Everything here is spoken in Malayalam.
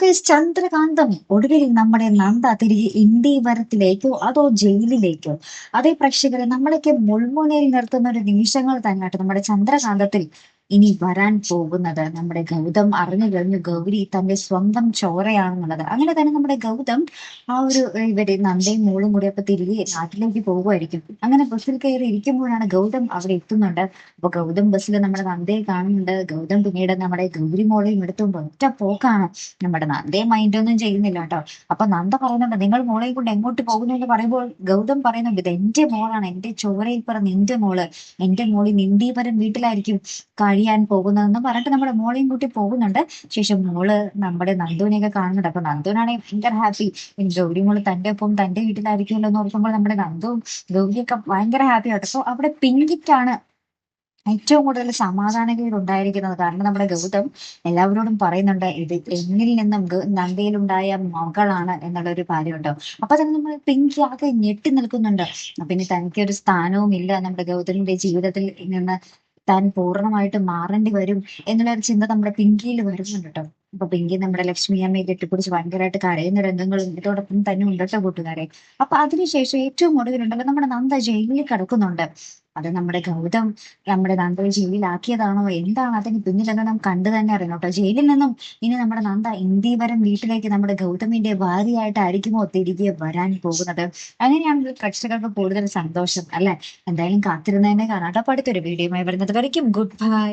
ഗൈസ് ചന്ദ്രകാന്തം. ഒടുവിൽ നമ്മുടെ നന്ദ തിരികെ ഇന്ത്യവരത്തിലേക്കോ അതോ ജയിലിലേക്കോ? അതേ പ്രേക്ഷകരെ നമ്മളൊക്കെ മുൾമുനയിൽ നിർത്തുന്ന ഒരു നിമിഷങ്ങൾ തന്നെയാട്ടോ നമ്മുടെ ചന്ദ്രകാന്തത്തിൽ. ഇനി വരാൻ പോകുന്നത് നമ്മുടെ ഗൗതം. അറിഞ്ഞു കഴിഞ്ഞു ഗൗരി തന്റെ സ്വന്തം ചോരയാണെന്നുള്ളത്. അങ്ങനെ തന്നെ നമ്മുടെ ഗൗതം ആ ഒരു ഇവർ നന്ദയും മോളും കൂടി അപ്പൊ തിരികെ നാട്ടിലേക്ക് പോകുമായിരിക്കും അങ്ങനെ ബസ്സിൽ കയറി ഇരിക്കുമ്പോഴാണ് ഗൗതം അവിടെ എത്തുന്നുണ്ട്. അപ്പൊ ഗൗതം ബസ്സിൽ നമ്മുടെ നന്ദയെ കാണുന്നുണ്ട്. ഗൗതം പിന്നീട് നമ്മുടെ ഗൗരി മോളെയും എടുത്തുകൊണ്ട് ഒറ്റ പോക്കാണ്. നമ്മുടെ നന്ദയെ മൈൻഡൊന്നും ചെയ്യുന്നില്ല കേട്ടോ. അപ്പൊ നന്ദ പറയുന്നുണ്ട് നിങ്ങൾ മോളെയും കൊണ്ട് എങ്ങോട്ട് പോകുന്നു? എന്ന് പറയുമ്പോൾ ഗൗതം പറയുന്നുണ്ട് ഇത് എന്റെ മോളാണ്. എന്റെ ചോരയിൽ പറഞ്ഞ എന്റെ മോൾ. എന്റെ മോളി നിന്ദീപരം വീട്ടിലായിരിക്കും. കഴിയാൻ പോകുന്നതെന്ന് പറഞ്ഞിട്ട് നമ്മുടെ മോളെയും കൂട്ടി പോകുന്നുണ്ട്. ശേഷം മോൾ നമ്മുടെ നന്ദുവിനെയൊക്കെ കാണുന്നുണ്ട്. അപ്പൊ നന്ദുവിനാണെങ്കിൽ ഭയങ്കര ഹാപ്പി ഗൗരി മോൾ തന്റെ ഒപ്പം തന്റെ വീട്ടിലായിരിക്കുമല്ലോ എന്ന് ഓർക്കുമ്പോൾ നമ്മുടെ നന്ദുവും ഗൗരിയൊക്കെ ഭയങ്കര ഹാപ്പി ആട്ടോ സോ അവിടെ പിങ്കിറ്റാണ് ഏറ്റവും കൂടുതൽ സമാധാനകേട് ഉണ്ടായിരിക്കുന്നത് കാരണം നമ്മുടെ ഗൗതം എല്ലാവരോടും പറയുന്നുണ്ട് ഇത് എന്നിൽ നിന്നും നന്ദയിലുണ്ടായ മകളാണ് എന്നുള്ള ഒരു കാര്യമുണ്ട്. അപ്പൊ തന്നെ നമ്മൾ പിങ്കി ആകെ ഞെട്ടി നിൽക്കുന്നുണ്ട്. അപ്പൊ ഇനി തനിക്ക് ഒരു സ്ഥാനവും ഇല്ല നമ്മുടെ ഗൗതമിന്റെ ജീവിതത്തിൽ നിന്ന്. താൻ പൂർണമായിട്ട് മാറേണ്ടി വരും എന്നുള്ള ഒരു ചിന്ത നമ്മുടെ പിങ്കിയിൽ വരുന്നുണ്ട് കേട്ടോ. അപ്പൊ പിങ്കി നമ്മുടെ ലക്ഷ്മി അമ്മയെ കെട്ടിപ്പിടിച്ച് ഭയങ്കരമായിട്ട് കരയുന്ന രംഗങ്ങളും ഇതോടൊപ്പം തന്നെ ഉണ്ട് കേട്ടോ കൂട്ടുകാരെ. അപ്പൊ അതിനുശേഷം ഏറ്റവും ഒടുവിലുണ്ടല്ലോ നമ്മുടെ നന്ദ ജയിലിൽ കിടക്കുന്നുണ്ട്. അത് നമ്മുടെ ഗൗതം നമ്മുടെ നന്ദയെ ജയിലിലാക്കിയതാണോ? എന്താണ് അതിന് പിന്നിലെന്ന് നാം കണ്ടു തന്നെ അറിയണം കേട്ടോ. ജയിലിൽ നിന്നും ഇനി നമ്മുടെ നന്ദ ഇന്ത്യവരം വീട്ടിലേക്ക് നമ്മുടെ ഗൗതമിന്റെ ഭാര്യയായിട്ടായിരിക്കുമോ തിരികെ വരാൻ പോകുന്നത്? അങ്ങനെയാണ് പ്രേക്ഷകർക്ക് കൂടുതൽ സന്തോഷം അല്ലെ? എന്തായാലും കാത്തിരുന്നതിനെ കാണാട്ടോ അടുത്തൊരു വീഡിയോയുമായി വരുന്നത് വരയ്ക്കും. Good bye.